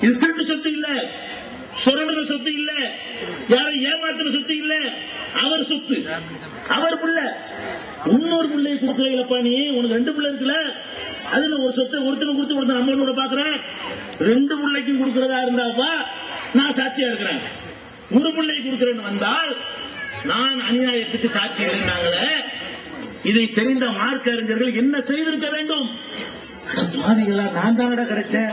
இது திருட்டு சொத்து இல்ல. சுரண்டுற சொத்து இல்ல. யாரை ஏமாத்துற சொத்து இல்ல. அவர் சொத்து. அவர் புள்ள. இன்னொரு பிள்ளைய கொடுக்கல இல்லப்பா நீ. உனக்கு ரெண்டு பிள்ளை இருக்குல்ல. அதுல ஒரு சொத்தை ஒருத்தனை கொடுத்து ஒருத்தன் கூட பாக்குறேன் ரெண்டு பிள்ளைக்கும் கொடுக்கறதா இருந்தாப்பா? நான் சாட்சியா இருக்கிறேன். ஒரு பிள்ளை கொடுக்கிறேன்னு வந்தால் நான் அநியாயத்துக்கு சாட்சி இருந்தாங்களே இதை தெரிந்த மார்க்க அறிஞர்கள் என்ன செய்திருக்க வேண்டும்? மாதிரிகளா நான் தானடா கிடைச்சேன்.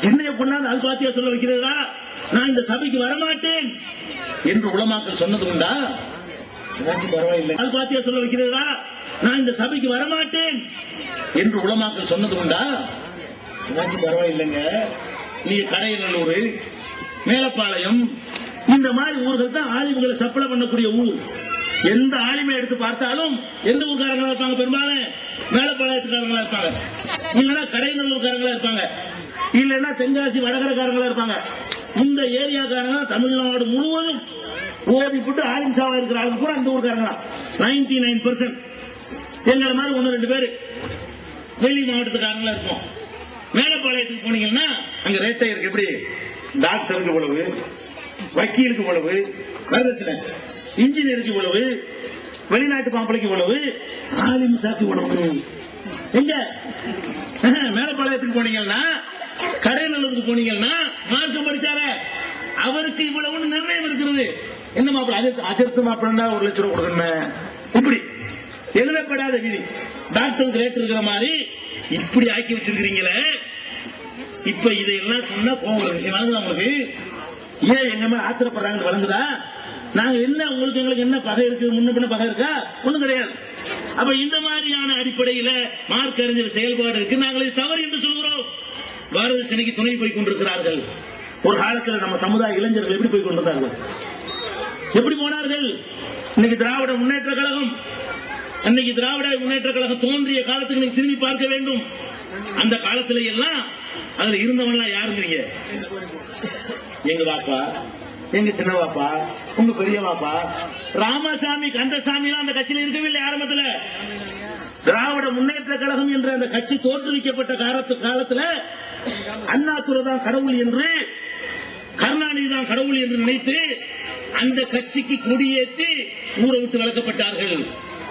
என்னைய கொண்டாந்து அல்பாத்தியா சொல்ல வைக்கிறதா நான் இந்த சபைக்கு வரமாட்டேன். என்று உலமாக்கள் சொன்னது உண்டா? பரவாயில்லை. அல்பாத்தியா சொல்ல வைக்கிறதா நான் இந்த சபைக்கு வரமாட்டேன். என்று உலமாக்கள் சொன்னது உண்டா? எனக்கு பரவாயில்லைங்க. நீங்க கடையநல்லூர் மேலப்பாளையம் இந்த மாதிரி ஊர்கள் தான் ஆலிம்களை சப்ளை பண்ணக்கூடிய ஊர். எந்த ஆலிமை எடுத்து பார்த்தாலும் எந்த ஊர்க்காரங்களா இருப்பாங்க பெரும்பாலும்? மேலப்பாளையத்துக்காரங்களா இருப்பாங்க. இல்லைன்னா கடைநல்லூர்காரங்களா இருப்பாங்க. இல்லைன்னா தென்காசி வடகரக்காரங்களா இருப்பாங்க. இந்த ஏரியாக்காரங்க தமிழ்நாடு முழுவதும் ஓடி போட்டு ஆலிம் இருக்கிற ஆளுங்க கூட அந்த ஊருக்காரங்க நைன்டி நைன் பெர்சன்ட் எங்களை மாதிரி ஒன்று ரெண்டு பேர். வெளி மாவட்டத்துக்காரங்களா இருப்போம் மேலப்பாளையத்துக்கு போனீங்கன்னா அங்க ரேட்டை இருக்கு எப்படி? டாக்டருக்கு இவ்வளவு வக்கீலுக்கு இவ்வளவு வரதட்சணை இன்ஜினியருக்கு இவ்வளவு வெளிநாட்டு மாப்பிளைக்கு இவ்வளவு? ஆலிம் சாக்கு இவ்வளவு எங்க? மேலப்பாளையத்துக்கு போனீங்கன்னா கடைநல்லூருக்கு போனீங்கன்னா மார்க்கம் படிச்சார அவருக்கு இவ்வளவுன்னு நிர்ணயம் இருக்கிறது. என்ன மாப்பிள்ள அது அஜர்த்து மாப்பிள்ளா ஒரு லட்சம் ரூபாய் கொடுக்கணும்? இப்படி. எழுதப்படாத விதி. டாக்டர் ரேட் இருக்கிற மாதிரி இப்படி ஆக்கி வச்சிருக்கிறீங்களே? இப்ப இதையெல்லாம் சொன்னா போகிற வரும். விஷயம் வழங்குதா நம்மளுக்கு ஏன் எங்க மேல ஆத்திரப்படுறாங்கன்னு வழங்குதா? நாங்க என்ன உங்களுக்கு எங்களுக்கு என்ன பகை இருக்கு முன்ன பின்ன பகை இருக்கா? ஒண்ணும் கிடையாது. அப்ப இந்த மாதிரியான அடிப்படையில மார்க் அறிஞர் செயல்பாடு இருக்கு. நாங்கள் இது தவறு என்று சொல்கிறோம். பாரத துணை போய் கொண்டிருக்கிறார்கள். ஒரு காலத்தில் நம்ம சமுதாய இளைஞர்கள் எப்படி போய் கொண்டிருந்தார்கள்? எப்படி போனார்கள்? இன்னைக்கு திராவிட முன்னேற்ற கழகம் அன்னைக்கு திராவிட முன்னேற்ற கழகம் தோன்றிய காலத்துக்கு நீங்க திரும்பி பார்க்க வேண்டும். அந்த காலத்துல எல்லாம் அதுல இருந்தவன்லாம் யாருங்கிறீங்க? எங்க பாப்பா? எங்க சின்ன பாப்பா உங்க பெரிய பாப்பா ராமசாமி கந்தசாமி எல்லாம் அந்த கட்சியில இருக்கவே இல்லை ஆரம்பத்துல. திராவிட முன்னேற்ற கழகம் என்ற அந்த கட்சி தோற்றுவிக்கப்பட்ட காலத்து காலத்துல அண்ணாதுரை தான் கடவுள் என்று கருணாநிதி தான் கடவுள் என்று நினைத்து அந்த கட்சிக்கு கொடியேற்றி ஊரை விட்டு வளர்க்கப்பட்டார்கள்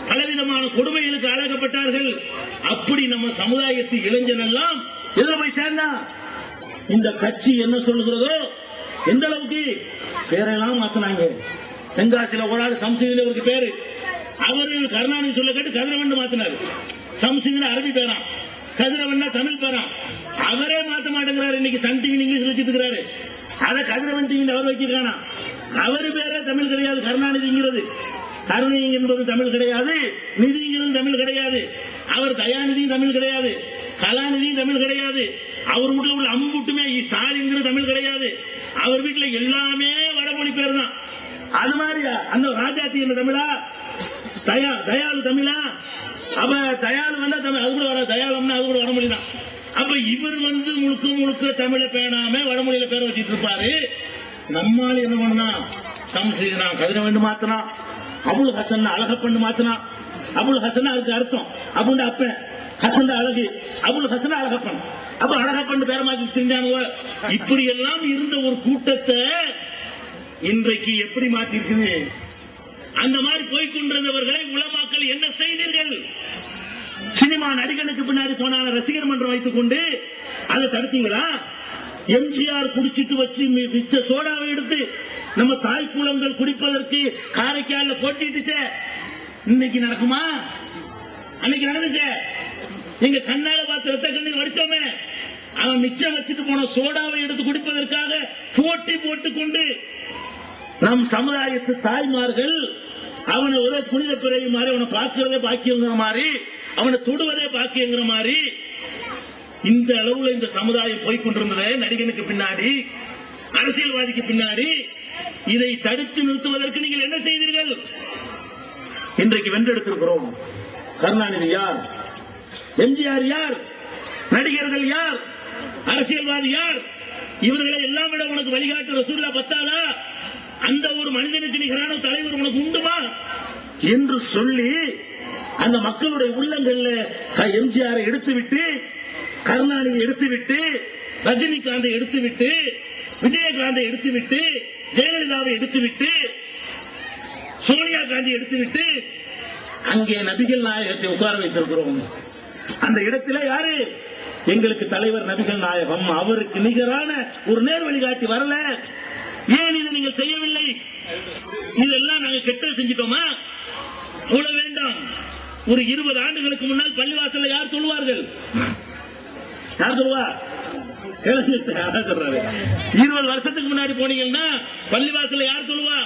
பலவிதமான கொடுமைகளுக்கு அழகப்பட்டார்கள் அப்படி நம்ம சமுதாயத்து இளைஞன் எல்லாம் எதுல போய் சேர்ந்தா இந்த கட்சி என்ன சொல்லுகிறதோ எந்த அளவுக்கு பேரெல்லாம் மாத்தினாங்க? தென்காசியில ஒரு ஆள் சம்சீதியில ஒரு பேரு. அவரு கருணாநிதி சொல்ல கேட்டு கதிரவன் மாத்தினாரு. சம்சீதியில அரபி பேரான் கதிரவன்னா தமிழ் பேரான் அவரே மாத்த மாட்டேங்கிறாரு. இன்னைக்கு சன் டிவி இங்கிலீஷ் வச்சுட்டு அதை கதிரவன் டிவி அவர் வைக்கிறானா? அவரு பேரே தமிழ் கிடையாது கருணாநிதிங்கிறது. கருணை என்பது தமிழ் கிடையாது நிதிங்கிறது தமிழ் கிடையாது. அவர் தயாநிதியும் தமிழ் கிடையாது கலாநிதியும் தமிழ் கிடையாது. அவர் மட்டும் உள்ள அம்புட்டுமே ஸ்டாலின்ங்கிறது தமிழ் கிடையாது. அவர் வீட்டுல எல்லாமே வடமொழி பேர் தான் அது மாதிரி அந்த ராஜாத்தி என்ன தமிழா தயா தயாளு தமிழா அப்ப தயாளு வந்தா தமிழ் அது கூட வர தயாளம்னா அது கூட வடமொழி தான் அப்ப இவர் வந்து முழுக்க முழுக்க தமிழை பேணாம வடமொழியில பேர் வச்சிட்டு இருப்பாரு. நம்மால் என்ன பண்ணா சம்சீதனா கதிர வேண்டு மாத்தினா அபுல் ஹசன் அழகப்பண்ணு மாத்தினா அபுல் ஹசன் அதுக்கு அர்த்தம். அபுண்ட அப்பன். ஹசன் அழகு. அபுல் ஹசன் அழகப்பன் அப்ப அழகப்பன் பேரமாக்கி தெரிஞ்சானுவ இப்படி எல்லாம் இருந்த ஒரு கூட்டத்தை இன்றைக்கு எப்படி மாத்திருக்குது அந்த மாதிரி போய்கொண்டிருந்தவர்களை உலமாக்கள் என்ன செய்தீர்கள்? சினிமா நடிகனுக்கு பின்னாடி போனால ரசிகர் மன்றம் வைத்துக் கொண்டு அதை தடுத்தீங்களா? எம்ஜிஆர் குடிச்சிட்டு வச்சு மி- மிச்ச சோடாவை எடுத்து நம்ம தாய் குளங்கள் குடிப்பதற்கு காரைக்கால போட்டிட்டுச்சே இன்னைக்கு நடக்குமா? அன்னைக்கு நடந்துச்சே. நீங்க கண்ணால பார்த்து ரத்த கண்ணீர் வடிச்சோமே. அவன் மிச்சம் வச்சுட்டு போன சோடாவை எடுத்து குடிப்பதற்காக போட்டி போட்டுக்கொண்டு நம் சமுதாயத்து தாய்மார்கள் அவனை ஒரே புனித பிறகு மாதிரி அவனை பார்க்கிறதே பாக்கியங்கிற மாதிரி அவனை தொடுவதே பாக்கியங்கிற மாதிரி இந்த அளவுல இந்த சமுதாயம் போய்கொண்டிருந்தது நடிகனுக்கு பின்னாடி அரசியல்வாதிக்கு பின்னாடி. இதை தடுத்து நிறுத்துவதற்கு நீங்கள் என்ன செய்தீர்கள்? இன்றைக்கு வென்றெடுத்திருக்கிறோம். கருணாநிதி யார்? எம்ஜிஆர் யார்? நடிகர்கள் யார்? அரசியல்வாதி யார்? இவர்களை எல்லாம் விட உனக்கு வழிகாட்டு ரசூல்லா பத்தாதா? அந்த ஒரு மனிதனுக்கு நிகரான தலைவர் உனக்கு உண்டுமா? என்று சொல்லி அந்த மக்களுடைய உள்ளங்கள்ல எம்ஜிஆரை எடுத்துவிட்டு கருணாநிதி எடுத்துவிட்டு ரஜினிகாந்தை எடுத்துவிட்டு விஜயகாந்தை எடுத்துவிட்டு ஜெயலலிதாவை எடுத்துவிட்டு சோனியா காந்தி எடுத்துவிட்டு அங்கே நபிகள் நாயகத்தை உட்கார வைத்திருக்கிறோம். அந்த இடத்துல யாரு? எங்களுக்கு தலைவர் நபிகள் நாயகம் அவருக்கு நிகரான ஒரு நேர் வழிகாட்டி வரல. ஏன் இதை நீங்கள் செய்யவில்லை? இதெல்லாம் நாங்க கெட்டது செஞ்சிட்டோமா? தொழ வேண்டாம். ஒரு இருபது ஆண்டுகளுக்கு முன்னால் பள்ளிவாசல்ல யார் சொல்லுவார்கள்? யார் சொல்லுவா? அதான் சொல்றாரு. இருபது வருஷத்துக்கு முன்னாடி போனீங்கன்னா பள்ளிவாசல்ல யார் சொல்லுவா?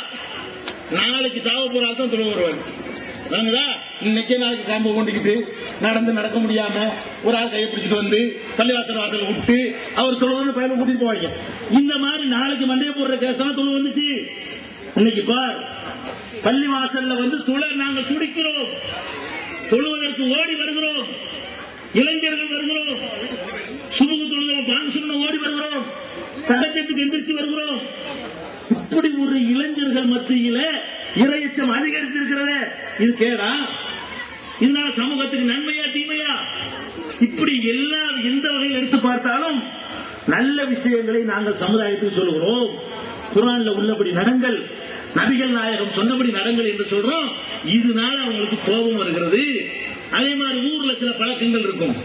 நாளைக்கு சாவ போறால் தான் சொல்ல வருவார் இன்னைக்கே நாளைக்கு காம்பு கொண்டுக்கிட்டு நடந்து நடக்க முடியாம ஒரு ஆள் கையை பிடிச்சிட்டு வந்து பள்ளிவாசல் வாசல் விட்டு அவர் சொல்லுவது பையனை கூட்டிட்டு போவாங்க. இந்த மாதிரி நாளைக்கு மண்டைய போடுற கேஸ் தான் தொழில் வந்துச்சு. இன்னைக்கு பார் பள்ளி வாசல்ல வந்து துளை நாங்கள் துடிக்கிறோம் தொழுவதற்கு ஓடி வருகிறோம். இளைஞர்கள் வருகிறோம். சுமூக தொழுகிறோம் பான் ஓடி வருகிறோம். தகச்சத்துக்கு எந்திரிச்சு வருகிறோம். இப்படி ஒரு இளைஞர்கள் மத்தியில இரையச்சம் அதிகரித்திருக்கிறதே. இது கேடா? இதனால சமூகத்துக்கு நன்மையா தீமையா? இப்படி எல்லா எந்த வகையில் எடுத்து பார்த்தாலும் நல்ல விஷயங்களை நாங்கள் சமுதாயத்துக்கு சொல்கிறோம். குரான்ல உள்ளபடி நடங்கள் நபிகள் நாயகம் சொன்னபடி நடங்கள் என்று சொல்றோம். இதனால அவங்களுக்கு கோபம் வருகிறது. அதே மாதிரி ஊர்ல சில பழக்கங்கள் இருக்கும்.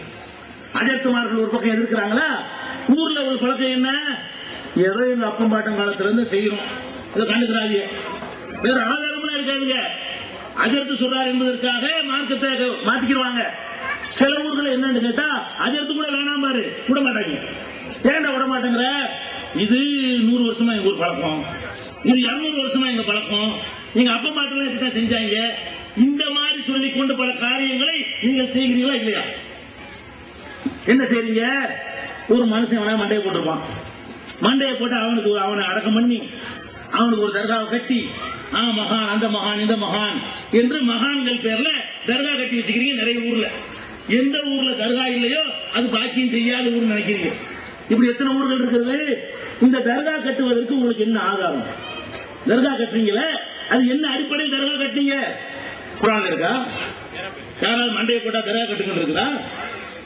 அஜயகுமார்கள் ஒரு பக்கம் எதிர்க்கிறாங்களா? ஊர்ல ஒரு பழக்கம் என்ன? ஏதோ எங்க அப்பம் பாட்டம் காலத்துல இருந்து செய்யறோம். இதை கண்டுக்கிறாங்க வேற ஆதாரம்லாம் இருக்காதுங்க அஜர்த்து சொல்றாரு என்பதற்காக மார்க்கத்தை மாத்திக்கிடுவாங்க. சில ஊர்கள் என்னன்னு கேட்டா அஜர்த்து கூட வேணாம் பாரு விட மாட்டாங்க. ஏன்டா விட மாட்டேங்கிற? இது நூறு வருஷமா எங்க ஊர் பழக்கம். இது இருநூறு வருஷமா எங்க பழக்கம். எங்க அப்பா மாட்டெல்லாம் இப்படிதான் செஞ்சாங்க. இந்த மாதிரி சொல்லிக் கொண்டு பல காரியங்களை நீங்கள் செய்கிறீங்களா இல்லையா? என்ன செய்றீங்க? ஒரு மனுஷன் அவன மண்டையை போட்டிருப்பான். மண்டையை போட்டு அவனுக்கு அவனை அடக்கம் பண்ணி அவனுக்கு ஒரு தர்காவை கட்டி ஆ மகான் அந்த மகான் இந்த மகான் என்று மகான்கள் பேர்ல தர்கா கட்டி வச்சுக்கிறீங்க நிறைய ஊர்ல. எந்த ஊர்ல தர்கா இல்லையோ அது பாக்கியம் செய்யாத ஊர் நினைக்கிறீங்க. இப்படி எத்தனை ஊர்கள் இருக்கிறது? இந்த தர்கா கட்டுவதற்கு உங்களுக்கு என்ன ஆதாரம்? தர்கா கட்டுறீங்களே அது என்ன அடிப்படையில் தர்கா கட்டீங்க குரான் இருக்கா? யாராவது மண்டையை போட்டா தர்கா கட்டுங்க இருக்குதா?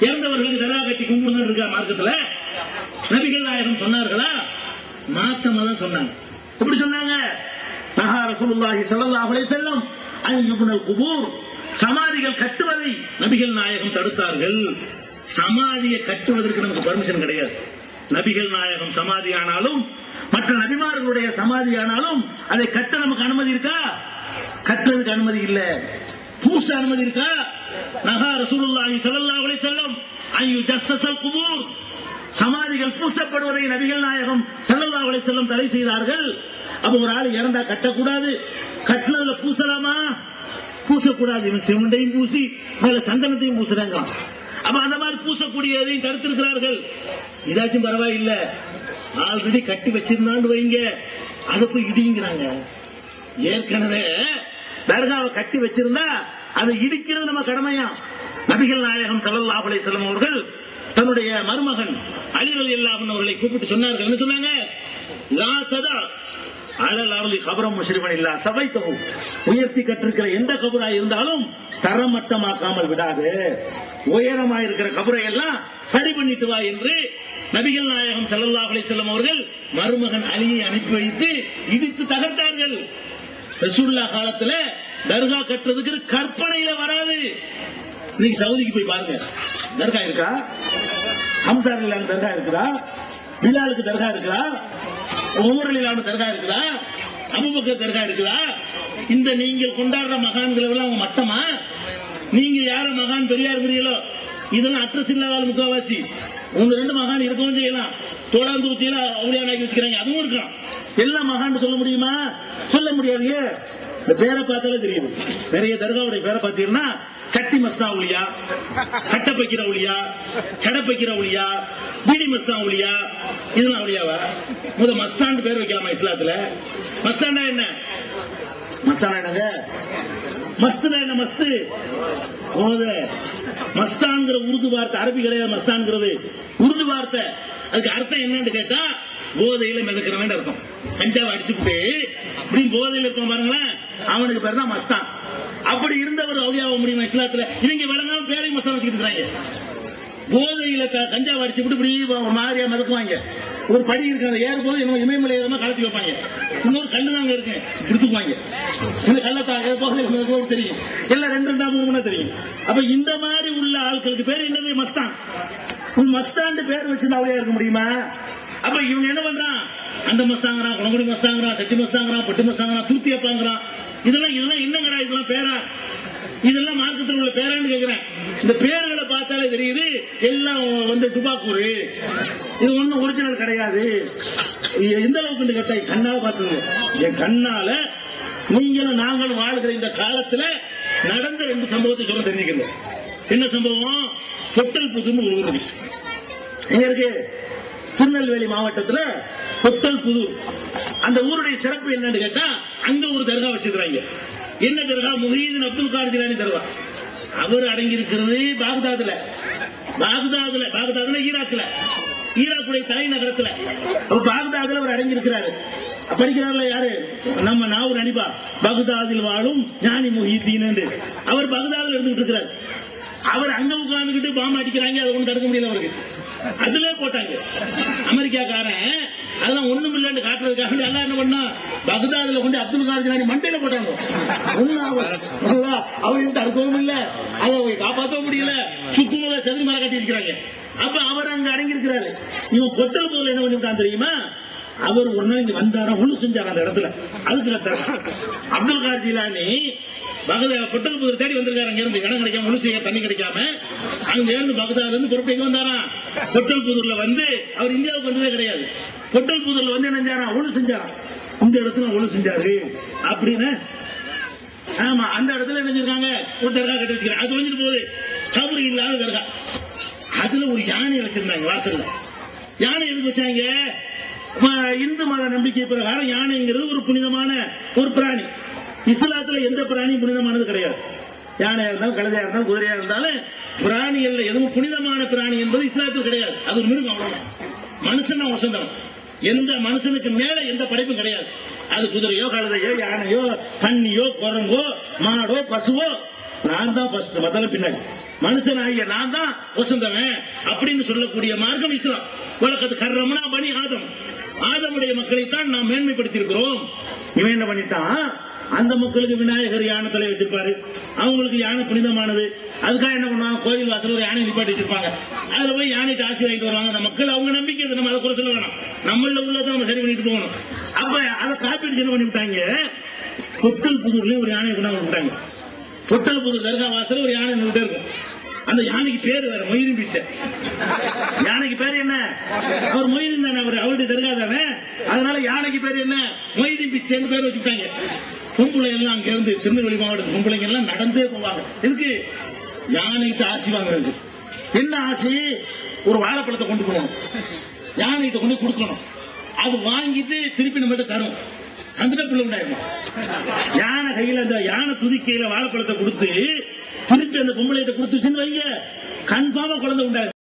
இறந்தவர்களுக்கு தர்கா கட்டி கும்பிடுங்க இருக்கா மார்க்கத்துல? நபிகள் நாயகம் சொன்னார்களா? மாத்தமா தான் சொன்னாங்க. எப்படி சொன்னாங்க? நஹா ரசூலுல்லாஹி ஸல்லல்லாஹு அலைஹி வஸல்லம் அன் குபூர் சமாதிகள் கட்டுவதை நபிகள் நாயகம் தடுத்தார்கள். சமாதியை கட்டுவதற்கு நமக்கு பர்மிஷன் கிடையாது. நபிகள் நாயகம் சமாதி ஆனாலும் மற்ற நபிமார்களுடைய சமாதி ஆனாலும் அதை கட்ட நமக்கு அனுமதி இருக்கா? கட்டுறதுக்கு அனுமதி இல்ல. பூச அனுமதி இருக்கா? நகா ரசூலுல்லாஹி ஸல்லல்லாஹு அலைஹி வஸல்லம் ஐயு ஜஸ்ஸல் குபூர் சமாதிகள் பூசப்படுவதை நபிகள் நாயகம் ஸல்லல்லாஹு அலைஹி செல்லும் தடை செய்தார்கள். அப்ப ஒரு ஆள் இறந்தா கட்டக்கூடாது. கட்டினதுல பூசலாமா? பூசக்கூடாது. இவன் சிமெண்டையும் பூசி மேல சந்தனத்தையும் பூசுறாங்க அப்ப அந்த மாதிரி பூசக்கூடியதையும் தடுத்திருக்கிறார்கள். இதாச்சும் பரவாயில்ல. ஆல்ரெடி கட்டி வச்சிருந்தான்னு வைங்க. அதுக்கு இடிங்கிறாங்க. ஏற்கனவே தர்காவை கட்டி வச்சிருந்தா அதை இடிக்கிறது நம்ம கடமையா நபிகள் நாயகம் ஸல்லல்லாஹு அலைஹி செல்லும் அவர்கள் தன்னுடைய மருமகன் அலிரல் ரலியல்லாஹு அவர்களை கூப்பிட்டு சொன்னார்கள். என்ன சொன்னாங்க? கபரம் உயர்த்தி கற்றிருக்கிற எந்த கபரா இருந்தாலும் தரமட்டமாக்காமல் விடாது. உயரமா இருக்கிற கபரை எல்லாம் சரி பண்ணிட்டு வா என்று நபிகள் நாயகம் செல்லல்லாவளை செல்லும் அவர்கள் மருமகன் அலியை அனுப்பி வைத்து இடித்து தகர்த்தார்கள். ரசூல்லா காலத்துல தர்கா கட்டுறதுக்கு கற்பனையில வராது. நீங்க சவுதிக்கு போய் பாருங்க. தர்கா இருக்கா? ஹம்சார் இல்லாம தர்கா இருக்குதா? பிலாலுக்கு தர்கா இருக்குதா? ஒவ்வொரு இல்லாமல் தர்கா இருக்குதா? அபுபக்கர் தர்கா இருக்குதா? இந்த நீங்க கொண்டாடுற மகான்கள் எல்லாம் அவங்க மட்டமா? நீங்க யார மகான் பெரியார் பெரியலோ? இதெல்லாம் அட்ரஸ் இல்லாத முக்காவாசி. உங்க ரெண்டு மகான் இருக்கவும் செய்யலாம் தோடாந்து ஊத்தியில அவளியானாக்கி வச்சுக்கிறாங்க. அதுவும் இருக்கலாம். எல்லா மகான் சொல்ல முடியுமா? சொல்ல முடியாது இந்த பேரை பார்த்தாலே தெரியுது நிறைய தர்காவுடைய பேரை பார்த்தீங்கன்னா கட்டி மஸ்தா ஒளியா கட்டப்பைக்கிற ஒளியா கடப்பைக்கிற ஒளியா பீடி மஸ்தா ஒளியா இதெல்லாம் ஒளியாவா முத மஸ்தான் பேர் வைக்கலாமா இஸ்லாத்துல? மஸ்தாண்டா என்ன? மஸ்தானா என்னங்க? மஸ்துனா என்ன மஸ்து? போத மஸ்தான்கிற உருது வார்த்தை அரபி கிடையாது மஸ்தான்ங்கிறது. உருது வார்த்தை. அதுக்கு அர்த்தம் என்னன்னு கேட்டா போதையில மிதக்கிறவன் அர்த்தம். கஞ்சாவை அடிச்சுக்கிட்டு இப்படி போதையில இருப்பான் பாருங்களேன் அவனுக்கு பேர் தான் மஸ்தான். அப்படி இருந்தவர் அவுலியாக முடியுமா இஸ்லாத்துல? இவங்க வளர்ந்தாலும் பேரை மஸ்தான் வச்சுக்கிட்டு இருக்கிறாங்க. போதையில க- கஞ்சா வரிச்சு விட்டு இப்படி மாதிரியா மிதக்குவாங்க. ஒரு படி இருக்காங்க அந்த ஏறும் போது என்ன இமயமலை ஏறமா கலத்தி வைப்பாங்க. இன்னொரு கல்லு தாங்க இருக்கு எடுத்துக்குவாங்க இந்த கள்ளத்தாக போக தெரியும்? எல்லாம் ரெண்டு ரெண்டா மூணு தெரியும். அப்ப இந்த மாதிரி உள்ள ஆட்களுக்கு பேர் என்னது? மஸ்தான். உன் மஸ்தாண்டு பேர் வச்சிருந்தா அவளையா இருக்க முடியுமா? அப்ப இவங்க என்ன பண்றான்? அந்த மஸ்தாங்கிறான் குணங்குடி மஸ்தாங்கிறான் சட்டி மஸ்தாங்கிறான் பட்டு மஸ்தாங்கிறான் தூத்தி அப்பாங்கிறான். இதெல்லாம் இதெல்லாம் என்னங்கடா இதெல்லாம் பேரா? இதெல்லாம் மார்க்கெட்டில் உள்ள பேரான்னு கேட்கிறேன் இந்த பேர்களை பார்த்தாலே தெரியுது எல்லாம் வந்து துபாக்கூரு இது ஒண்ணும் ஒரிஜினல் கிடையாது. எந்த அளவுக்கு கேட்டா கண்ணால பார்த்துங்க என் கண்ணால நீங்களும் நாங்களும் வாழ்கிற இந்த காலத்துல நடந்த ரெண்டு சம்பவத்தை சொல்ல தெரிஞ்சுக்கணும் என்ன சம்பவம்? தொட்டல் புதுன்னு ஒரு ஊர் இருக்கு. எங்க இருக்கு? திருநெல்வேலி மாவட்டத்துல தொட்டல் புது அந்த ஊருடைய சிறப்பு என்னன்னு கேட்டா அங்க ஒரு தர்கா வச்சிருக்கிறாங்க. என்ன தர்கா? முஹீதீன் அப்துல் கார்ஜிலானி தர்கா. அவர் அடங்கி இருக்கிறது பாக்தாதுல. பாக்தாதுல பாக்தாதுல ஈராக்ல. ஈராக்குடைய தலைநகரத்துல. பாக்தாதுல அவர் அடங்கி இருக்கிறாரு படிக்கிறார்ல யாரு? நம்ம நாவூர் அனிபா பகுதாதில் வாழும் ஞானி முஹீதீன் அவர் பகுதாதுல இருந்துகிட்டு இருக்கிறார். அவர் அங்க காமிக்கிட்டு பாம்பு அடிக்கிறாங்க அதை ஒண்ணு தடுக்க முடியல அவருக்கு. அதுல போட்டாங்க. அமெரிக்காக்காரன் அதெல்லாம் ஒண்ணும் இல்லைன்னு காட்டுறதுக்காக எல்லாம் என்ன பண்ணா பக்தாதுல கொண்டு அப்துல் கார் ஜிலானி மண்டையில போட்டாங்க. ஒண்ணும் அவரையும் தடுக்கவும் இல்ல. அதை அவங்க காப்பாற்றவும் முடியல. சுக்குமலை செதுரி மலை கட்டி இருக்கிறாங்க. அப்ப அவர் அங்க அடங்கி இருக்கிறாரு இவன் கொட்ட போதுல என்ன பண்ணிவிட்டான் தெரியுமா? அவர் ஒண்ணு இங்க வந்தாரா ஒண்ணு செஞ்சார் அந்த இடத்துல. அதுக்கு அப்துல் கார் ஜிலானி பகத பொட்டல்புதூர் தேடி வந்திருக்காரு. அங்க இருந்து இடம் கிடைக்காம ஒண்ணு செய்ய தண்ணி கிடைக்காம அங்க இருந்து பகதாதுல இருந்து பொறுப்பு எங்க வந்தாராம் பொட்டல்புதூர்ல வந்து அவர் இந்தியாவுக்கு வந்ததே கிடையாது. பொட்டல்புதூர்ல வந்து என்ன செஞ்சாராம் ஒண்ணு செஞ்சாராம் இந்த இடத்துல ஒண்ணு செஞ்சாரு. அப்படின்னு ஆமா அந்த இடத்துல என்ன செஞ்சிருக்காங்க? ஒரு தர்கா கட்டி வச்சுக்கிறாங்க அது வந்துட்டு போகுது. கபரு இல்லாத தர்கா. அதுல ஒரு யானை வச்சிருந்தாங்க வாசல்ல. யானை எதுக்கு வச்சாங்க? ம- இந்து மத நம்பிக்கை பிரகாரம் யானைங்கிறது ஒரு புனிதமான ஒரு பிராணி. இஸ்லாத்துல எந்த பிராணியும் புனிதமானது கிடையாது. யானையா இருந்தாலும் கழுதையா இருந்தாலும் குதிரையா இருந்தாலும் பிராணிகள் எதுவும் புனிதமான பிராணி என்பது இஸ்லாத்தில் கிடையாது. அது ஒரு மிருகம் அவ்வளவுதான். மனுஷன் தான் வசந்தம் எந்த மனுஷனுக்கு மேல எந்த படைப்பும் கிடையாது. அது குதிரையோ கழுதையோ யானையோ தண்ணியோ குரங்கோ மாடோ பசுவோ நான் தான் ஃபர்ஸ்ட் மத்தல பின்னாடி. மனுஷன் ஆகிய நான் தான் வசந்தவன் அப்படின்னு சொல்லக்கூடிய மார்க்கம் இஸ்லாம். உலகத்து கர்ரம்னா பணி ஆதம். ஆதமுடைய மக்களைத்தான் நாம் மேன்மைப்படுத்தி இருக்கிறோம் இவன் என்ன பண்ணிட்டான்? அந்த மக்களுக்கு விநாயகர் யானை தலை வச்சிருப்பாரு. அவங்களுக்கு யானை புனிதமானது. அதுக்காக என்ன பண்ணுவாங்க? கோயில் வாசல் ஒரு யானை நிப்பாட்டி வச்சிருப்பாங்க. அதுல போய் யானைக்கு ஆசி வாங்கிட்டு வருவாங்க. அந்த மக்கள் அவங்க நம்பிக்கை நம்ம அதை குறை சொல்ல வேணாம். நம்மள உள்ளதை நம்ம சரி பண்ணிட்டு போகணும். அப்ப அதை காப்பீடு என்ன பண்ணி விட்டாங்க? புதூர்லயும் ஒரு யானை கொண்டாந்து விட்டாங்க. பொட்டல் புதூர் தர்கா வாசல் ஒரு யானை நின்றுட்டே இருக்கும். அந்த யானைக்கு பேர் வேற மொய்தீன் பிச்சை. யானைக்கு பேர் என்ன? அவர் மொய்தீன் தானே அவர்? அவருடைய தர்கா தானே? அதனால யானைக்கு பேர் என்ன? மொய்தீன் பிச்சைன்னு பேர் வச்சுட்டாங்க பொம்பளைங்க எல்லாம் அங்க இருந்து திருநெல்வேலி மாவட்டத்து பொம்பளைங்க எல்லாம் நடந்தே போவாங்க. எதுக்கு? யானைக்கு ஆசி வாங்குறது. என்ன ஆசி? ஒரு வாழைப்பழத்தை கொண்டு போகணும். யானைகிட்ட கொண்டு கொடுக்கணும். அது வாங்கிட்டு திருப்பி நம்மகிட்ட தரும். அந்த பிள்ளை உண்டாயிருமா யானை கையில அந்த யானை துதிக்கையில வாழைப்பழத்தை கொடுத்து திருப்பி அந்த பொம்பளைகிட்ட கொடுத்துச்சுன்னு வைங்க. கன்ஃபார்மா குழந்தை உண்டாயிரும்.